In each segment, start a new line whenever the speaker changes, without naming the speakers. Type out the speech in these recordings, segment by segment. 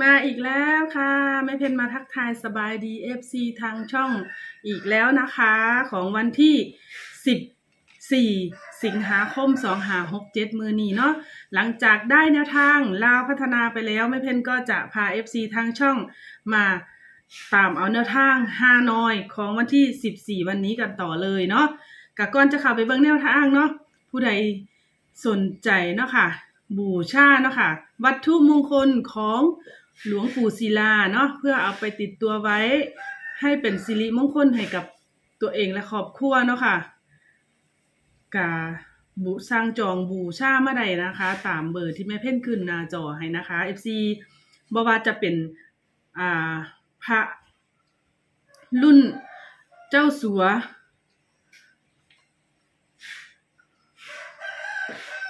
มาอีกแล้วค่ะแม่เพนมาทักทายสบายดี FC ทางช่องอีกแล้วนะคะ ของวันที่ 14 สิงหาคม2567 มือนี้เนาะหลังจากได้แนวทางลาวพัฒนาไปแล้วแม่เพนก็จะพา FC ทางช่องมาตามเอาแนวทางฮานอยของวันที่ 14 วันนี้กันต่อเลยเนาะกะก่อนจะเข้าไปเบิ่งแนวทางเนาะผู้ใดสนใจเนาะค่ะ บูชาเนาะค่ะ วัตถุมงคลของหลวงปู่ศิลาเนาะเพื่อเอาไปติดตัวไว้ ให้เป็นสิริมงคลให้กับตัวเองและครอบครัวเนาะค่ะ กาบูสร้างจองบูชาเมาได้นะคะ ตามเบอร์ที่แม่เพ่นขึ้นหน้าจอให้นะคะ FC บ่ว่าจะเป็นอ่าพระรุ่นเจ้าสัว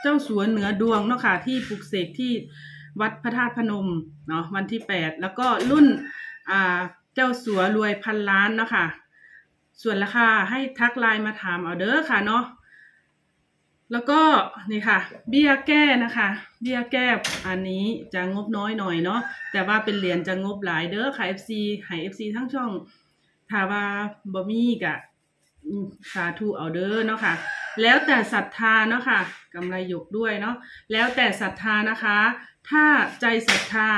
จ้าสัวเหนือดวงเนาะค่ะที่ปลุกเสกที่วัดพระธาตุพนมเนาะวันที่แปดแล้วก็รุ่นอ่าเจ้าสัวรวยพันล้านเนาะค่ะ ส่วนราคาให้ทักไลน์มาถามเอาเด้อค่ะเนาะแล้วก็นี่ค่ะ เบี้ยแก้นะคะ เบี้ยแก้อันนี้จะงบน้อยหน่อยเนาะแต่ว่าเป็นเหรียญจะงบหลายเด้อค่ะ FC ให้ FC ทั้งช่องถ้าว่าบ่มีกะ สาธุเอาเด้อเนาะค่ะ แล้วแต่ศรัทธาเนาะค่ะกำไรหยกด้วยเนาะแล้วแต่ศรัทธานะคะ ถ้าใจศรัทธา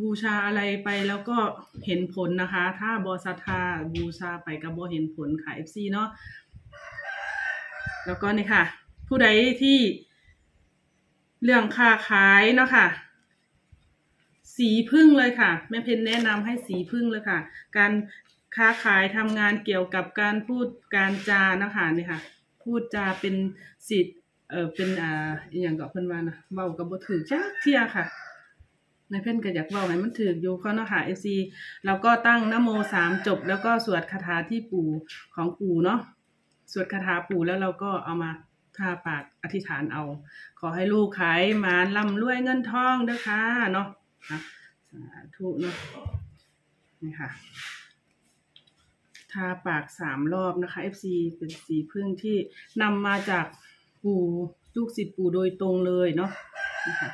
บูชาอะไรไปแล้วก็เห็นผลนะคะ ถ้าบอศรัทธาบูชาไปกับบอเห็นผลค่ะ FC เนาะแล้วก็นี่ค่ะ ผู้ใดที่เรื่องค้าขายเนาะค่ะสีพึ่งเลยค่ะแม่เพนแนะนำให้สีพึ่งเลยค่ะ การ ค้าขายทำงานเกี่ยวกับการพูดการจานะคะนี่ค่ะ พูดจาเป็นสิทธิ์เออเป็นอ่าอหย่างกับเพิ่นว่านะเว้ากับบ่ถือจักเที่ยค่ะในเพิ่อนก็อยากเว้าให้มันถืออยู่เขาเนาะค่ะ FC แล้วก็ตั้งนโมสามจบ แล้วก็สวดคาถาที่ปู่ของปู่เนาะสวดคาถาปู่แล้วเราก็เอามาทาปากอธิษฐานเอา ขอให้ลูกขายหมานร่ำรวยเงินทองเด้อค่ะเนาะสาธุเนาะนี่ค่ะ ทาปากสามรอบนะคะ FC เป็นสีพึ่งที่นำมาจากปู่ลูกศิษย์ปู่โดยตรงเลยเนาะนะคะ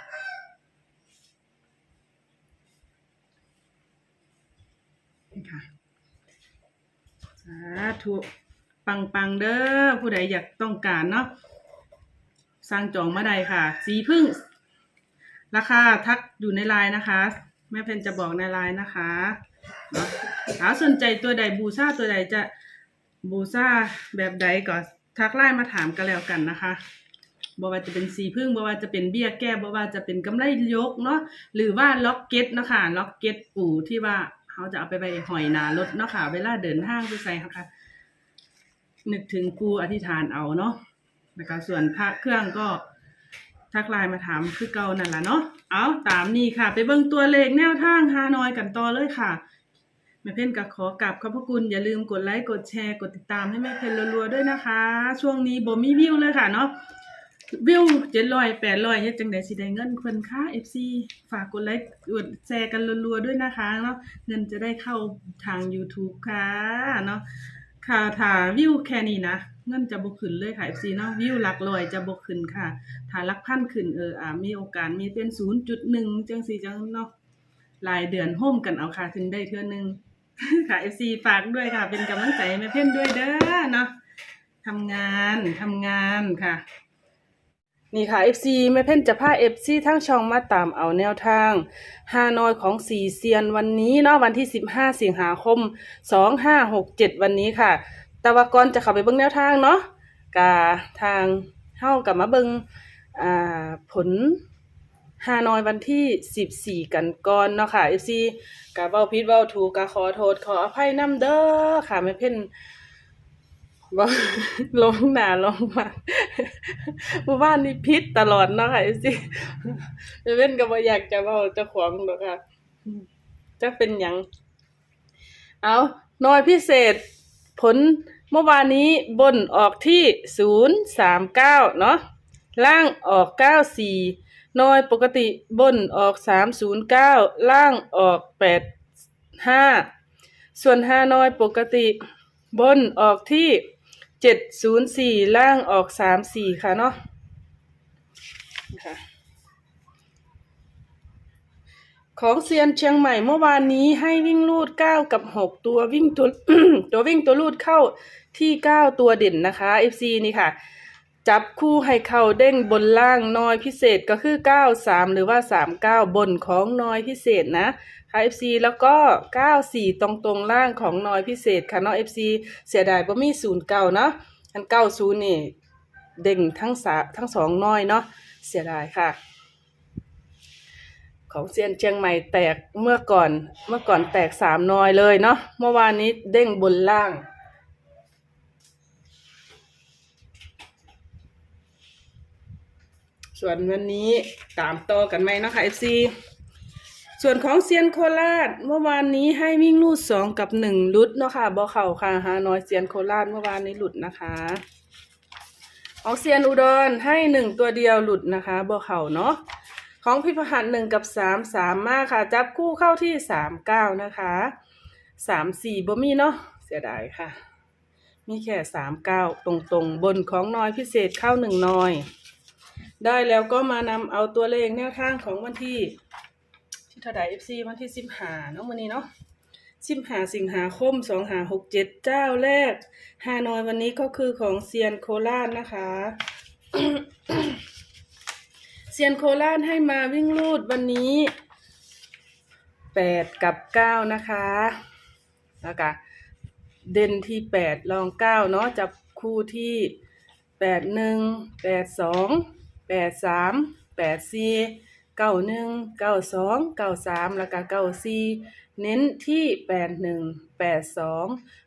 นี่ค่ะสาธุปังปังๆเด้อผู้ใดอยากต้องการเนาะสร้างจองมาได้ค่ะ สีพึ่ง ราคาทักอยู่ในไลน์นะคะ แม่เพนจะบอกในไลน์นะคะเนาะ ถ้าสนใจตัวใดบูซาตัวใดจะบูซาแบบใดก็ทักไลน์มาถามกันแล้วกันนะคะบ่ว่าจะเป็นสีพึ่งบ่ว่าจะเป็นเบี้ยแก้บ่ว่าจะเป็นกำไรยกเนาะหรือว่าล็อกเก็ตเนาะคะล็อกเก็ตปูที่ว่าเขาจะเอาไปไปหอยนารถเนาะค่ะ เวลาเดินทางไปใส่ค่ะ นึกถึงปูอธิษฐานเอาเนาะนะคะส่วนพระเครื่องก็ทักไลน์มาถามคือเก่านั่นแหละเนาะเอาตามนี้ค่ะ ไปเบิ่งตัวเลขแนวทางฮานอยกันต่อเลยค่ะ ม่เพ่นก็ขอกราบขอบพระคุณอย่าลืมกดไลค์กดแชร์กดติดตามให้แม่เพ่นรัวๆด้วยนะคะ ช่วงนี้บ่มีวิวเลยค่ะเนาะวิวเจ็ดร้อยแปดร้อยเฮ็ดจังไดสิได้เงินเพิ่นค่ะ FC ฝากกดไลค์กดแชร์กันรัวๆด้วยนะคะเนาะเงินจะได้เข้าทาง YouTube ค่ะเนาะค่ะถ้าวิวแค่นี้นะเงินจะบ่ขึ้นเลยค่ะ FC เนาะวิวหลักร้อยจะบ่ขึ้นค่ะถ้าหลักพันขึ้นเอออ่ามีโอกาสมีเป็น 0.1 จังสี่จังเนาะรายเดือนโฮมกันเอาค่ะ ถึงได้เทื่อนึง ค่ะ FC ฝากด้วยค่ะ เป็นกำลังใจแม่เพ่นด้วยเด้อเนาะทำงานทำงานค่ะ นี่ค่ะ FC แม่เพ่นจะพา FC ทั้งช่องมาตามเอาแนวทางฮานอยของสีเซียนวันนี้เนาะวันที่ 15 สิงหาคม 2567 วันนี้ค่ะ แต่ว่าก่อนจะเข้าไปเบิ่งแนวทางเนาะกาทางเฮากับมาเบิ่งผล ฮานอยวันที่ 14 กันก่อนเนาะค่ะ FC กะเว้าผิดเว้าถูกกะขอโทษขออภัยนํเด้อค่ะแม่เพ่นบ่ลงหน้าลงมาเมื่อวานนี้พิษตลอดเนาะค่ะ FC แม่เพ่นก็บ่อยากจะเว้าเจ้าของดอกค่ะจะเป็นหยังเอาหน่อยพิเศษผลเมื่อวานนี้บนออกที่ 039 เนาะล่างออก 94 น้อยปกติบนออก309ล่างออก85ส่วนห้าน้อยปกติบนออกที่704ล่างออก34ค่ะเนาะค่ะของเซียนเชียงใหม่เมื่อวานนี้ให้วิ่งลูดเก้ากับหกตัววิ่งตัวตัววิ่งตัวลูดเข้าที่เก้าตัวเด่นนะคะ FC นี่ค่ะ จับคู่ให้เข้าเด้งบนล่างน้อยพิเศษก็คือ 93 หรือว่า 39 บนของน้อยพิเศษนะค่ะ FC แล้วก็ 94 ตรงตรงล่างของน้อยพิเศษค่ะเนาะ FC เสียดายบ่มี0เก่าเนาะอัน90นี่เด้งทั้งสาทั้งสองน้อยเนาะเสียดายค่ะ ของเซียนเชียงใหม่แตกเมื่อก่อนเมื่อก่อนแตกสามน้อยเลยเนาะเมื่อวานนี้เด้งบนล่าง ส่วนวันนี้ตามต่อกันไหมเนาะค่ะ FC ส่วนของเซียนโคราชเมื่อวานนี้ให้วิ่งลูดสองกับหนึ่งลุดเนาะค่ะบอเข่าค่ะฮานอยเซียนโคราชเมื่อวานนี้หลุดนะคะของเซียนอุดรให้หนึ่งตัวเดียวหลุดนะคะบอเข่าเนาะของพิพหัสหนึ่งกับสามสามมากค่ะ จับคู่เข้าที่สามเก้านะคะสามสี่บ่มีเนาะเสียดายค่ะ มีแค่สามเก้าตรงๆ บนของน้อยพิเศษเข้าหนึ่งน้อย ได้แล้วก็มานำเอาตัวเลขแนวทางของวันที่ ที่เท่าไหร่ FC วันที่สิบหาเนาะวันนี้เนาะสิบหาสิงหาคมสองหาหกเจ็ดเจ้าแรกฮานอยวันนี้ก็คือของเซียนโคราชนะคะเซียนโคราชให้มาวิ่งลูดวันนี้แปดกับเก้านะคะแล้วก็เด่นที่แปดรองเก้าเนาะจับคู่ที่แปดหนึ่งแปดสอง แปดสามแปดสี่เก้าหนึ่งเก้าสองเก้าสามแล้วก็เก้าสี่เน้นที่แปดหนึ่งแปดสอง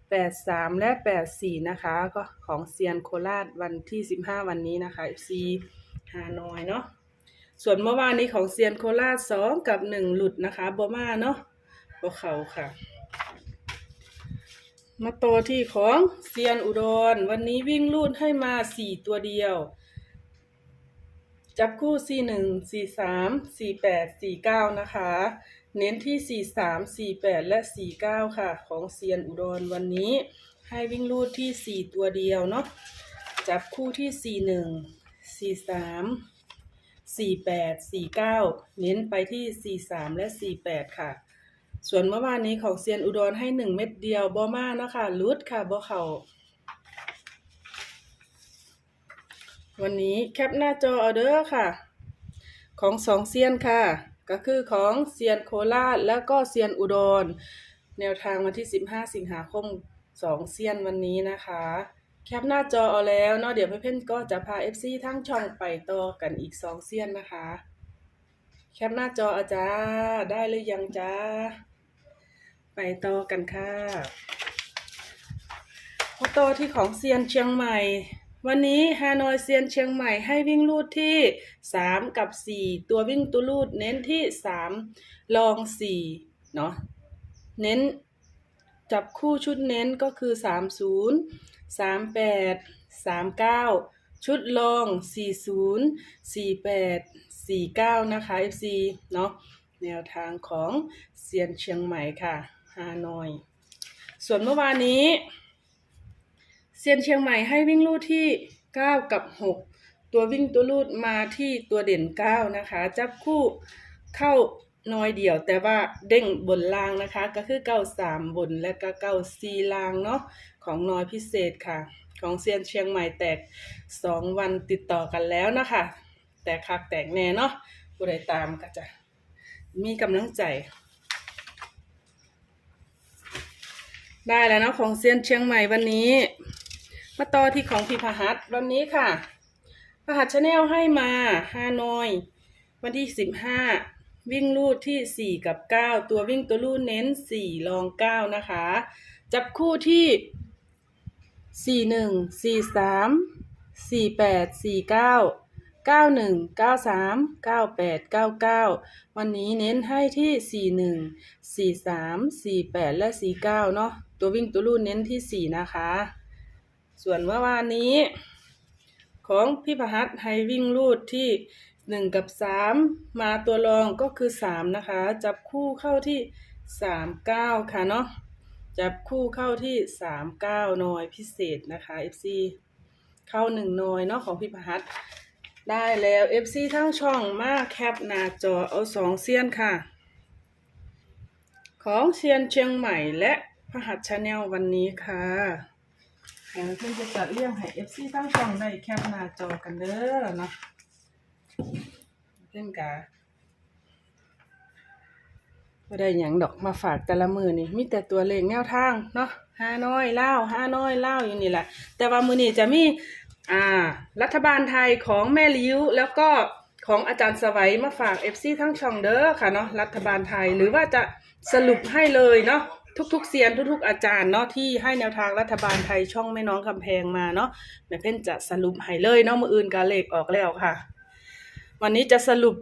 แปดสามและแปดสี่นะคะก็ของเซียนโคราชวันที่สิบห้าวันนี้นะคะ FC ฮานอยเนาะส่วนเมื่อวานนี้ของเซียนโคราชสองกับหนึ่งหลุดนะคะบอมาเนาะบอเขาค่ะ มาต่อที่ของเซียนอุดร วันนี้วิ่งลูดให้มาสี่ตัวเดียว จับคู่สี่หนึ่งสี่สามสี่แปดสี่เก้านะคะ เน้นที่สี่สามสี่แปดและสี่เก้าค่ะ ของเซียนอุดรวันนี้ให้วิ่งลูดที่สี่ตัวเดียวเนาะจับคู่ที่สี่หนึ่งสี่สามสี่แปดสี่เก้าเน้นไปที่สี่สามและสี่แปดค่ะ ส่วนเมื่อวานนี้ของเซียนอุดรให้หนึ่งเม็ดเดียวบอมานะคะลุดค่ะบอเขา วันนี้แคปหน้าจอเอาเด้อค่ะ ของสองเซียนค่ะ ก็คือของเซียนโคราชแล้วก็เซียนอุดร แนวทางวันที่สิบห้าสิงหาคมสองเซียนวันนี้นะคะ แคปหน้าจอเอาแล้วเนาะเดี๋ยวเพื่อนๆก็จะพา FC ทั้งช่องไปต่อกันอีกสองเซียนนะคะ แคปหน้าจออาจารย์ได้หรือยังจ้าไปต่อกันค่ะมาต่อที่ของเซียนเชียงใหม่ วันนี้ฮานอยเซียนเชียงใหม่ให้วิ่งลูดที่สามกับสี่ตัววิ่งตัวลูดเน้นที่สามลองสี่เนาะเน้นจับคู่ชุดเน้นก็คือสามศูนย์สามแปดสามเก้าชุดลองสี่ศูนย์สี่แปดสี่เก้านะคะ FC เนาะแนวทางของเซียนเชียงใหม่ค่ะฮานอย ส่วนเมื่อวานนี้ เซียนเชียงใหม่ให้วิ่งลูดที่ 9 กับ 6 ตัววิ่งตัวลูดมาที่ตัวเด่น 9 นะคะ จับคู่เข้าน้อยเดียว แต่ว่าเด้งบนล่างนะคะ ก็คือ 93 บนและก็94ล่างเนาะของน้อยพิเศษค่ะ ของเซียนเชียงใหม่แตก 2 วันติดต่อกันแล้วนะคะ แต่คักแตกแน่เนาะผู้ใดตามก็จะมีกำลังใจได้แล้วเนาะของเซียนเชียงใหม่วันนี้ มาต่อที่ของพี่พหัสวันนี้ค่ะพหัสชาแนลให้มาฮานอย วันที่สิบห้าวิ่งลูดที่สี่กับเก้าตัววิ่งตัวลูดเน้นสี่รองเก้านะคะ จับคู่ที่สี่หนึ่งสี่สามสี่แปดสี่เก้าเก้าหนึ่งเก้าสามเก้าแปดเก้าเก้าวันนี้เน้นให้ที่สี่หนึ่งสี่สามสี่แปดและสี่เก้าเนาะตัววิ่งตัวลูดเน้นที่สี่นะคะ ส่วนเมื่อวานนี้ ของพี่พหัสให้วิ่งลูดที่หนึ่งกับสามมาตัวรองก็คือสามนะคะ จับคู่เข้าที่สามเก้าค่ะเนาะจับคู่เข้าที่สามเก้าหน่อยพิเศษนะคะ FC เข้าหนึ่งหน่อยเนาะของพี่พหัสได้แล้ว FC ทั้งช่องมาแคปหน้าจอเอาสองเซียนค่ะ ของเซียนเชียงใหม่และพหัสชาแนลวันนี้ค่ะ เดี๋ยวเพื่อนจะจัดเรื่องให้ FC ตั้งช่องได้แคปหน้าจอกันเด้อเนาะเล่นกาไม่ได้หยังดอกมาฝากแต่ละมือนี่มีแต่ตัวเลขแนวทางเนาะห้าน้อยเล่าห้าน้อยเล่าอยู่นี่แหละแต่ว่ามือนี้จะมีอ่า รัฐบาลไทยของแม่ลิ้วแล้วก็ของอาจารย์สวัยมาฝาก FC ทั้งช่องเด้อค่ะเนาะรัฐบาลไทยหรือว่าจะสรุปให้เลยเนาะ ทุกๆเซียนทุกๆอาจารย์เนาะที่ให้แนวทางรัฐบาลไทยช่องแม่น้องคำแพงมาเนาะแม่เพ่นจะสรุปให้เลยเนาะมืออื่นกาเลขออกแล้วค่ะ วันนี้จะสรุป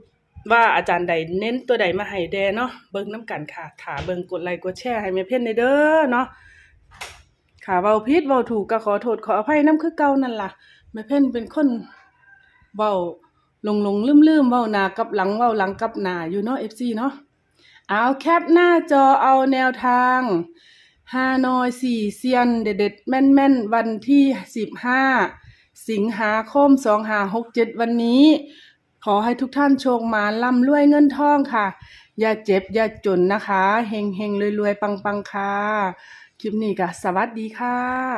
ว่าอาจารย์ใดเน้นตัวใดมาให้แดเนาะเบิ่งน้ำกันค่ะถาเบิ่งกดไลค์กดแชร์ให้แม่เพ่นในเด้อเนาะค่ะเว้าผิดเว้าถูกก็ขอโทษขออภัยน้ำคือเก่านั่นล่ะแม่เพ่นเป็นคนเว้าหลงหลงลืมลืมๆเว้าหนากับหลังเว้าหลังกับหนาอยู่เนาะ FC เนาะ เอาแคปหน้าจอเอาแนวทางฮานอยสี่เซียนเด็ดๆแม่นๆ วันที่สิบห้าสิงหาคมสองหาหกเจ็ดวันนี้ ขอให้ทุกท่านโชคมาร่ำรวยเงินทองค่ะ อย่าเจ็บ อย่าจนนะคะ เฮงเฮงรวยรวยๆปังปังๆค่ะ คลิปนี้ก็สวัสดีค่ะ